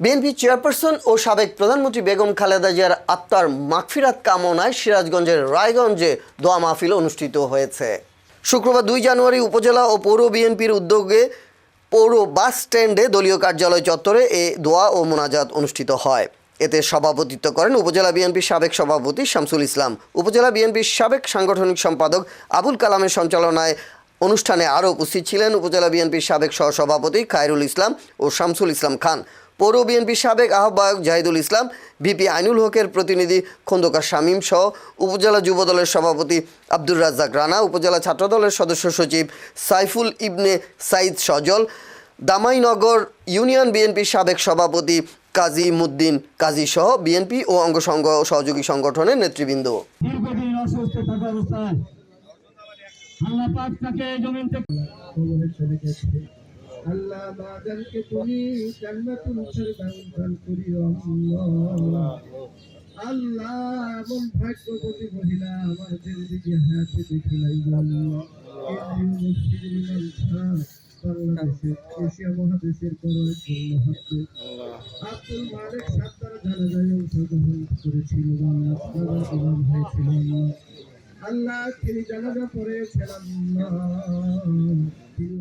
BNP chairperson ও সাবেক প্রধানমন্ত্রী বেগম খালেদা জিয়ার আত্মার মাগফিরাত কামনায় সিরাজগঞ্জের রায়গঞ্জে দোয়া মাহফিল অনুষ্ঠিত হয়েছে। শুক্রবার দুই জানুয়ারি উপজেলা ও পৌর বিএনপির উদ্যোগে পৌর বাস স্ট্যান্ডে দলীয় কার্যালয় চত্বরে এ দোয়া ও মোনাজাত অনুষ্ঠিত হয়। এতে সভাপতিত্ব করেন উপজেলা বিএনপির সাবেক সভাপতি শামসুল ইসলাম, উপজেলা বিএনপির সাবেক সাংগঠনিক সম্পাদক আবুল কালামের সঞ্চালনায় অনুষ্ঠানে আরও উপস্থিত ছিলেন উপজেলা বিএনপির সাবেক সহসভাপতি খায়রুল ইসলাম ও শামসুল ইসলাম খান। পৌর বিএনপির সাবেক আহ্বায়ক জাহিদুল ইসলাম, ভিপি আইনুল হকের প্রতিনিধি খন্দকার শামীম সহ উপজেলা যুবদলের সভাপতি আব্দুর রাজ্জাক রানা, উপজেলা ছাত্রদলের সদস্য সচিব সাইফুল ইবনে সাইদ সজল, দামাইনগর ইউনিয়ন বিএনপির সাবেক সভাপতি কাজী মুদ্দিন কাজী সহ বিএনপি ও অঙ্গসংঘ সহযোগী সংগঠনের নেতৃবৃন্দ। জমিন থেকে আল্লাহ বাদালকে তুমি জান্নাতুল ফেরদাউস দান করিও আল্লাহ। আল্লাহ এমন ভাগ্যবতী মহিলা আমাদের দিকে হাতে দেখিলাই আল্লাহ এশিয়া মহাদেশের বড় একজন মহাত্মা আব্দুল মালিক সাত্তার জানাজায় অংশগ্রহণ করেছিল আল্লাহ ইমাম হয়েছিল আল্লাহ আল্লাহ তিনি জানাজা পড়েছেন আল্লাহ তিনি